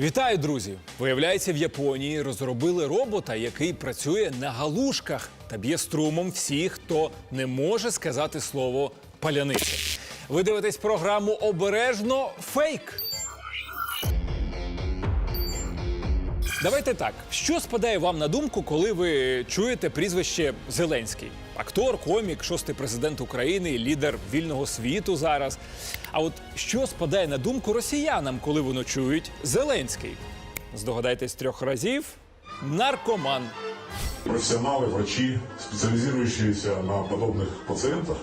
Вітаю, друзі! Виявляється, в Японії розробили робота, який працює на галушках та б'є струмом всіх, хто не може сказати слово паляниця. Ви дивитесь програму Обережно фейк. Давайте так. Що спадає вам на думку, коли ви чуєте прізвище Зеленський? Актор, комік, шостий президент України, лідер вільного світу зараз. А от що спадає на думку росіянам, коли вони чують Зеленський? Здогадайтесь трьох разів. Наркоман. Профессионалы, врачи, специализирующиеся на подобных пациентах,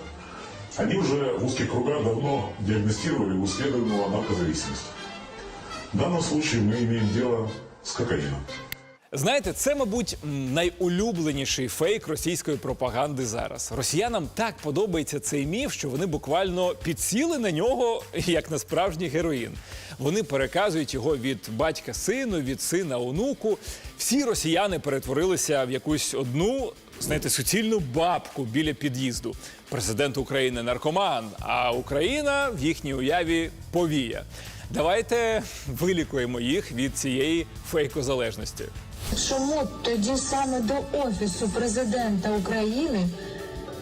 они уже в узких кругах давно диагностировали исследованную наркозависимость. В данном случае мы имеем дело с кокаином. Знаєте, це, мабуть, найулюбленіший фейк російської пропаганди зараз. Росіянам так подобається цей міф, що вони буквально підсіли на нього як на справжній героїн. Вони переказують його від батька сину, від сина онуку. Всі росіяни перетворилися в якусь одну. Знаєте, суцільну бабку біля під'їзду. Президент України наркоман, а Україна в їхній уяві повія. Давайте вилікуємо їх від цієї фейкозалежності. Чому тоді саме до Офісу президента України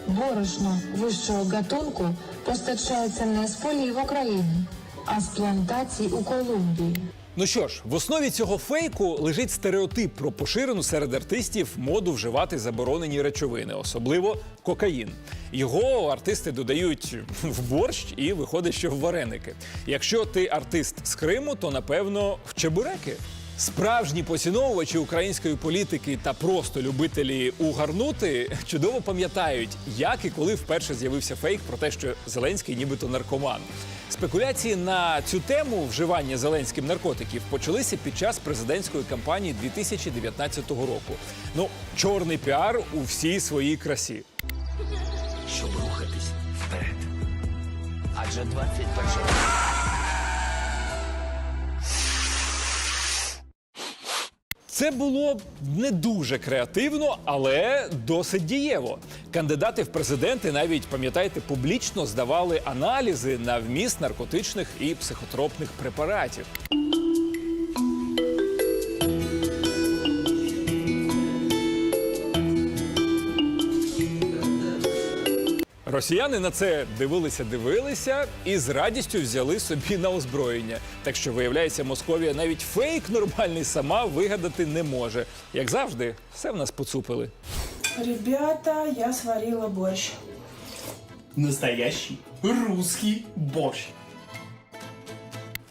борошно вищого гатунку постачається не з полів України, а з плантацій у Колумбії? Ну що ж, в основі цього фейку лежить стереотип про поширену серед артистів моду вживати заборонені речовини, особливо кокаїн. Його артисти додають в борщ і виходить, що в вареники. Якщо ти артист з Криму, то напевно в чебуреки. Справжні поціновувачі української політики та просто любителі угарнути чудово пам'ятають, як і коли вперше з'явився фейк про те, що Зеленський нібито наркоман. Спекуляції на цю тему вживання Зеленським наркотиків почалися під час президентської кампанії 2019 року. Ну, чорний піар у всій своїй красі. щоб рухатись вперед. Адже 21 Це було не дуже креативно, але досить дієво. Кандидати в президенти навіть пам'ятаєте, публічно здавали аналізи на вміст наркотичних і психотропних препаратів. Росіяни на це дивилися, дивилися і з радістю взяли собі на озброєння. Так що, виявляється, Московія навіть фейк нормальний сама вигадати не може. Як завжди, все в нас поцупили. Ребята, я сварила борщ. Настоящий русский борщ.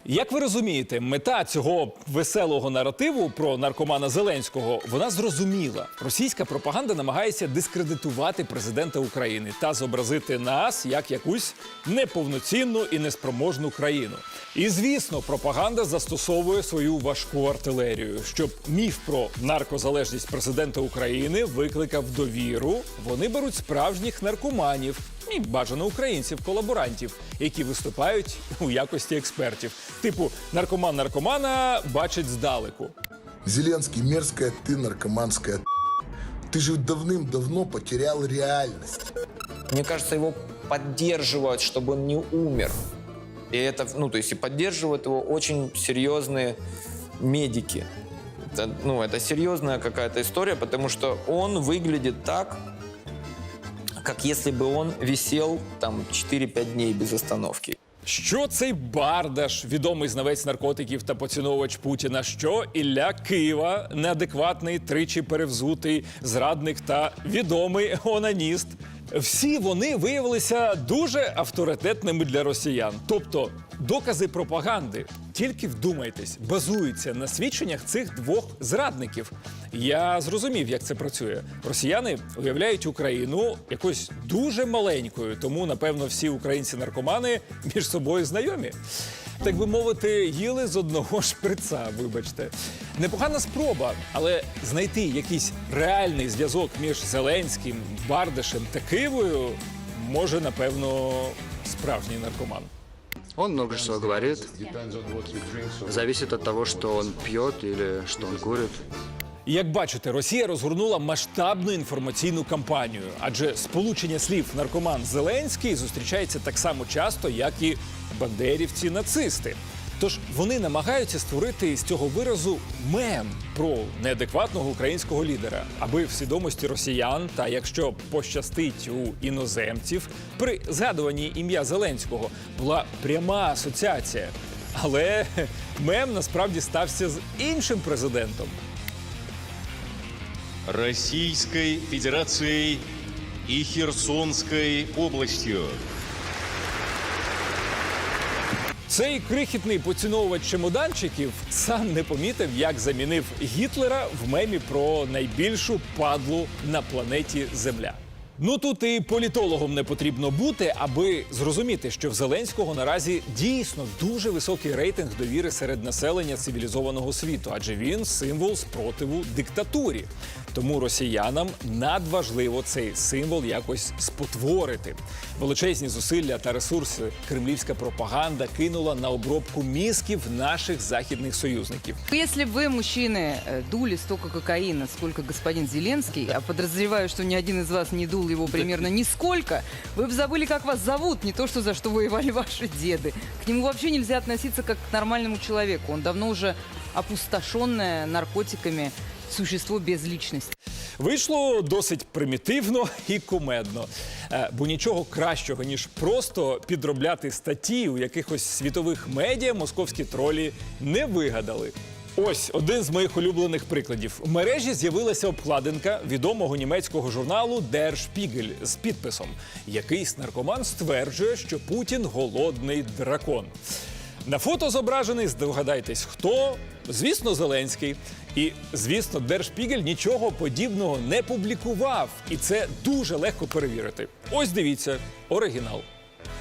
Як ви розумієте, мета цього веселого наративу про наркомана Зеленського вона зрозуміла. Російська пропаганда намагається дискредитувати президента України та зобразити нас як якусь неповноцінну і неспроможну країну. І звісно, пропаганда застосовує свою важку артилерію, щоб міф про наркозалежність президента України викликав довіру. Вони беруть справжніх наркоманів і бажано українців-колаборантів, які виступають у якості експертів. Типу, наркоман наркомана бачить здалеку. Зеленский, мерзкая ты, наркоманская Ты же давным-давно потерял реальность. Мне кажется, его поддерживают, чтобы он не умер. И это, ну, то есть и поддерживают его очень серьезные медики. Это, ну, это серьезная какая-то история, потому что он выглядит так, как если бы он висел там 4-5 дней без остановки. Що цей бардаш, відомий знавець наркотиків та поціновувач Путіна? Що Ілля Києва, неадекватний, тричі перевзутий, зрадник та відомий онаніст. Всі вони виявилися дуже авторитетними для росіян. Тобто докази пропаганди, тільки вдумайтесь, базуються на свідченнях цих двох зрадників. Я зрозумів, як це працює. Росіяни уявляють Україну якось дуже маленькою, тому напевно всі українці-наркомани між собою знайомі. Так би мовити, їли з одного шприца, вибачте. Непогана спроба, але знайти якийсь реальний зв'язок між Зеленським, Бардашем та Києвою може, напевно, справжній наркоман. Он много что говорит. Зависит от того, что он пьет или что он курит. Як бачите, Росія розгорнула масштабну інформаційну кампанію, адже сполучення слів наркоман Зеленський зустрічається так само часто, як і бандерівці нацисти. Тож вони намагаються створити з цього виразу мем про неадекватного українського лідера, аби в свідомості росіян, та якщо пощастить у іноземців, при згадуванні ім'я Зеленського була пряма асоціація. Але мем насправді стався з іншим президентом. Российской Федерацией и Херсонской областью. Цей крихітний поціновувач чемоданчиків сам не помітив, як замінив Гітлера в мемі про найбільшу падлу на планеті Земля. Ну тут і політологом не потрібно бути, аби зрозуміти, що в Зеленського наразі дійсно дуже високий рейтинг довіри серед населення цивілізованого світу, адже він символ спротиву диктатурі. Тому росіянам надважливо цей символ якось спотворити. Величезні зусилля та ресурси кремлівська пропаганда кинула на обробку мізків наших західних союзників. Если бы вы, мужчины, э, дули столько кокаина, сколько господин Зеленский, а подозреваю, что ни один из вас не дул его примерно нисколько, вы бы забыли, как вас зовут, не то, что за что воевали ваши деды. К нему вообще нельзя относиться как к нормальному человеку. Он давно уже опустошенное наркотиками существо без личности. Вийшло досить примітивно і кумедно. Е, Бо нічого кращого, ніж просто підробляти статті у якихось світових медіа московські тролі не вигадали. Ось один з моїх улюблених прикладів. В мережі з'явилася обкладинка відомого німецького журналу Der Spiegel з підписом. Якийсь наркоман стверджує, що Путін голодний дракон. На фото зображений, здогадайтесь, хто? Звісно, Зеленський. І, звісно, Держпігель нічого подібного не публікував. І це дуже легко перевірити. Ось дивіться, оригінал.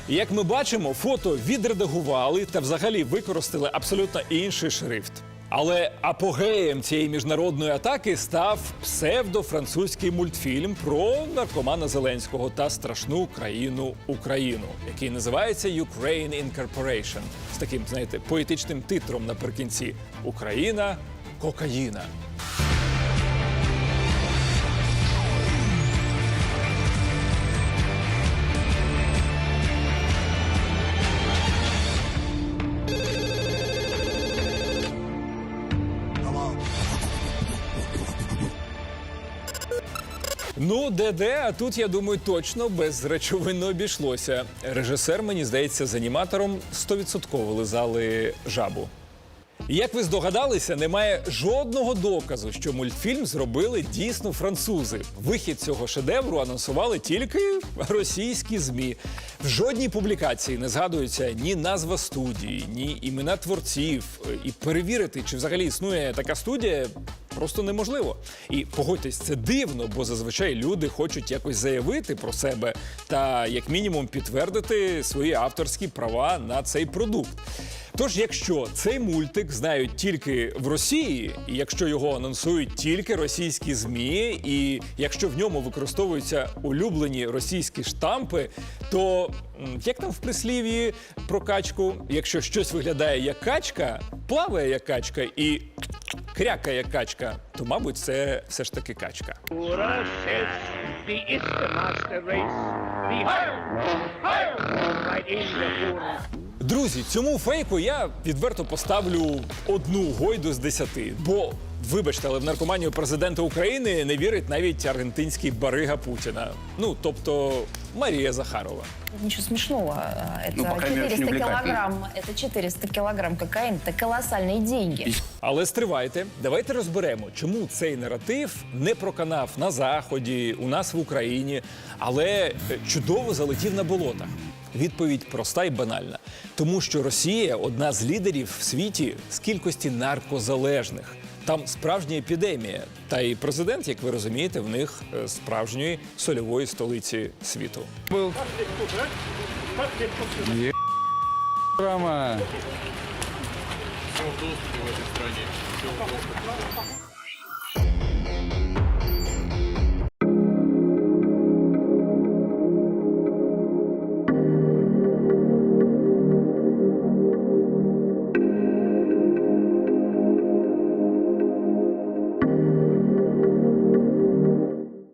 Як ми бачимо, фото відредагували та взагалі використали абсолютно інший шрифт. Але апогеєм цієї міжнародної атаки став псевдофранцузький мультфільм про наркомана Зеленського та страшну країну Україну, який називається Ukraine Incorporation з таким, знаєте, поетичним титром наприкінці Україна кокаїна. Ну, де-де, а тут, я думаю, точно без речовин не обійшлося. Режисер, мені здається, з аніматором 100% лизали жабу. Як ви здогадалися, немає жодного доказу, що мультфільм зробили дійсно французи. Вихід цього шедевру анонсували тільки російські змі. В жодній публікації не згадується ні назва студії, ні імена творців. І перевірити, чи взагалі існує така студія, просто неможливо. І погодьтесь, це дивно, бо зазвичай люди хочуть якось заявити про себе та, як мінімум, підтвердити свої авторські права на цей продукт. Тож, якщо цей мультик знають тільки в Росії, і якщо його анонсують тільки російські змі, і якщо в ньому використовуються улюблені російські штампи, то як там в прислів'ї про качку, якщо щось виглядає як качка, плаває як качка і крякає як качка, то мабуть це все ж таки качка. Друзі, цьому фейку я відверто поставлю одну гойду з десяти. Бо, вибачте, але в наркоманію президента України не вірить навіть аргентинський барига Путіна. Ну, тобто Марія Захарова. Ничего смешного. Это Ну, по крайней мере, 400 не увлекательно. килограмм. Это 400 килограмм кокаина. Это колоссальные деньги. Але стривайте, давайте розберемо, чому цей наратив не проканав на заході, у нас в Україні, але е, чудово залетів на болотах. Відповідь проста і банальна, тому що Росія одна з лідерів в світі з кількості наркозалежних. Там справжня епідемія. Та і президент, як ви розумієте, в них е, справжньої сольової столиці світу.